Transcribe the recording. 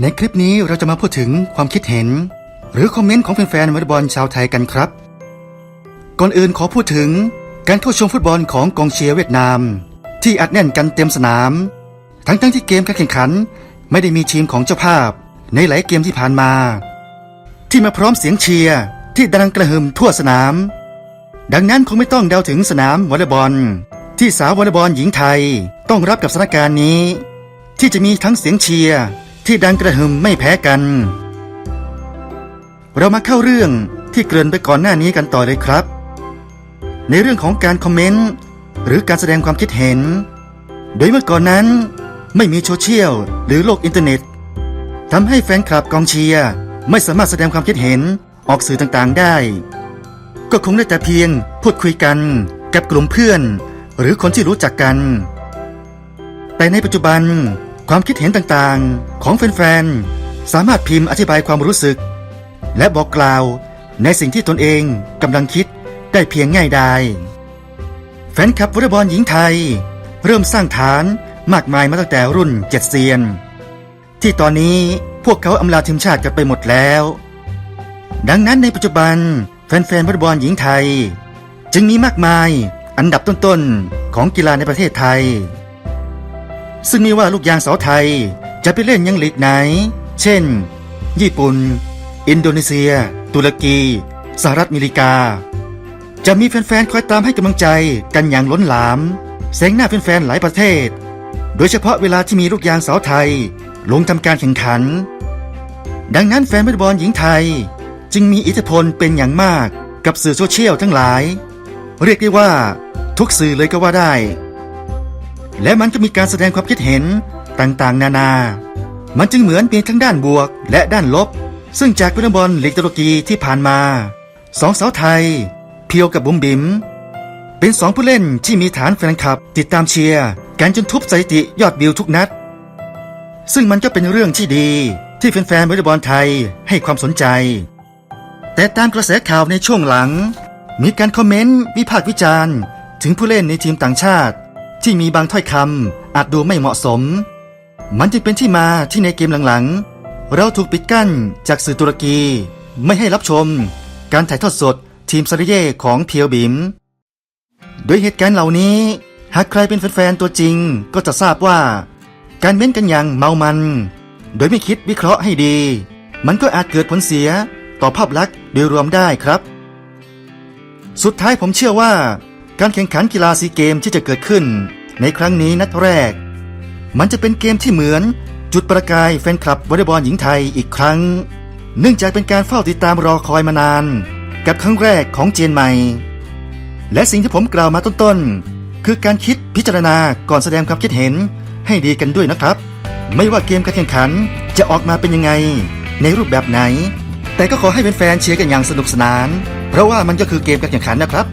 ในคลิปนี้เราจะมาพูดถึงความคิดเห็น หรือคอมเมนต์ของแฟนๆวอลเลย์บอลชาวไทยกันครับ ก่อนอื่นขอพูดถึงการเข้าชมฟุตบอลของกองเชียร์เวียดนาม ที่อัดแน่นกันเต็มสนาม ทั้งๆที่เกมการแข่งขัน ไม่ได้มีทีมของเจ้าภาพ ในหลายเกมที่ผ่านมา ที่มาพร้อมเสียงเชียร์ที่ดังกระหึ่มทั่วสนาม ดังนั้นคงไม่ต้องเดาถึงสนามวอลเลย์บอล ที่สาววอลเลย์บอลหญิงไทยต้องรับกับสถานการณ์นี้ ที่จะมีทั้งเสียงเชียร์ ที่ดังกระหึ่มไม่แพ้กัน เรามาเข้าเรื่องที่เกริ่นไปก่อนหน้านี้กันต่อเลยครับ ในเรื่องของการคอมเมนต์หรือการแสดงความคิดเห็น โดยเมื่อก่อนนั้นไม่มีโซเชียลหรือโลกอินเทอร์เน็ตทำให้แฟนคลับกองเชียร์ไม่สามารถแสดงความคิดเห็นออกสื่อต่างๆได้ ก็คงได้แต่เพียงพูดคุยกันกับกลุ่มเพื่อน หรือคนที่รู้จักกัน แต่ในปัจจุบัน ความคิดเห็นต่างๆ ของแฟนๆ สามารถพิมพ์อธิบายความรู้สึก และบอกกล่าวในสิ่งที่ตนเองกำลังคิดได้เพียงง่ายดายแฟนคลับวอลเลย์บอลหญิงไทย เริ่มสร้างฐานมากมายมาตั้งแต่รุ่นเจ็ดเซียน ที่ตอนนี้พวกเขาอำลาทีมชาติกันไปหมดแล้ว ดังนั้นในปัจจุบันแฟนๆวอลเลย์บอลหญิงไทย จึงมีมากมายอันดับต้นๆของกีฬาในประเทศไทย ซึ่งไม่ว่าลูกยางสาวไทยจะไปเล่นยังหลีกไหน เช่น ญี่ปุ่น อินโดนีเซีย ตุรกี สหรัฐอเมริกา จะมีแฟนๆ คอยตามให้กำลังใจกันอย่างล้นหลาม แสงหน้าแฟนๆ หลายประเทศ โดยเฉพาะเวลาที่มีลูกยางสาวไทย ลงทำการแข่งขัน ดังนั้นแฟนวอลบอลหญิงไทย จึงมีอิทธิพลเป็นอย่างมากกับสื่อโซเชียลทั้งหลาย เรียกได้ว่าทุกสื่อเลยก็ว่าได้ และมันก็มีการแสดงความคิดเห็นต่างๆ นานา มันจึงเหมือนมีทั้งด้านบวกและด้านลบ ซึ่งจากวอลเลย์บอลลีกตุรกีที่ผ่านมาสองสาวไทย เพียวกับบุ๋มบิมเป็นสองผู้เล่นที่มีฐานแฟนคลับ ติดตามเชียร์กันจนทุบสถิติยอดวิวทุกนัด ซึ่งมันก็เป็นเรื่องที่ดีที่แฟนๆวอลเลย์บอลไทยให้ความสนใจ แต่ตามกระแสข่าวในช่วงหลัง มีการคอมเมนต์วิพากษ์วิจารณ์ ถึงผู้เล่นในทีมต่างชาติ ที่มีบางถ้อยคำอาจดูไม่เหมาะสม มันจึงเป็นที่มาที่ในเกมหลังๆ เราถูกปิดกั้นจากสื่อตุรกี ไม่ให้รับชม การถ่ายทอดสดทีมซาริเย่ของเพียวบิมโดยเหตุการณ์เหล่านี้ หากใครเป็นแฟนๆตัวจริงก็จะทราบว่า การเม้นกันอย่างเมามัน โดยไม่คิดวิเคราะห์ให้ดี มันก็อาจเกิดผลเสียต่อภาพลักษณ์โดยรวมได้ครับ สุดท้ายผมเชื่อว่า การแข่งขันกีฬาซีเกมที่จะเกิดขึ้น ในครั้งนี้นัดแรก มันจะเป็นเกมที่เหมือน จุดประกายแฟนคลับวอลเลย์บอลหญิงไทยอีกครั้ง เนื่องจากเป็นการเฝ้าติดตามรอคอยมานาน กับครั้งแรกของเจนใหม่ และสิ่งที่ผมกล่าวมาต้นๆ คือการคิดพิจารณาก่อนแสดงความคิดเห็นให้ดีกันด้วยนะครับ ไม่ว่าเกมการแข่งขันจะออกมาเป็นยังไง ในรูปแบบไหน แต่ก็ขอให้เป็นแฟนเชียร์กันอย่างสนุกสนาน เพราะว่ามันก็คือเกมการแข่งขันนะครับ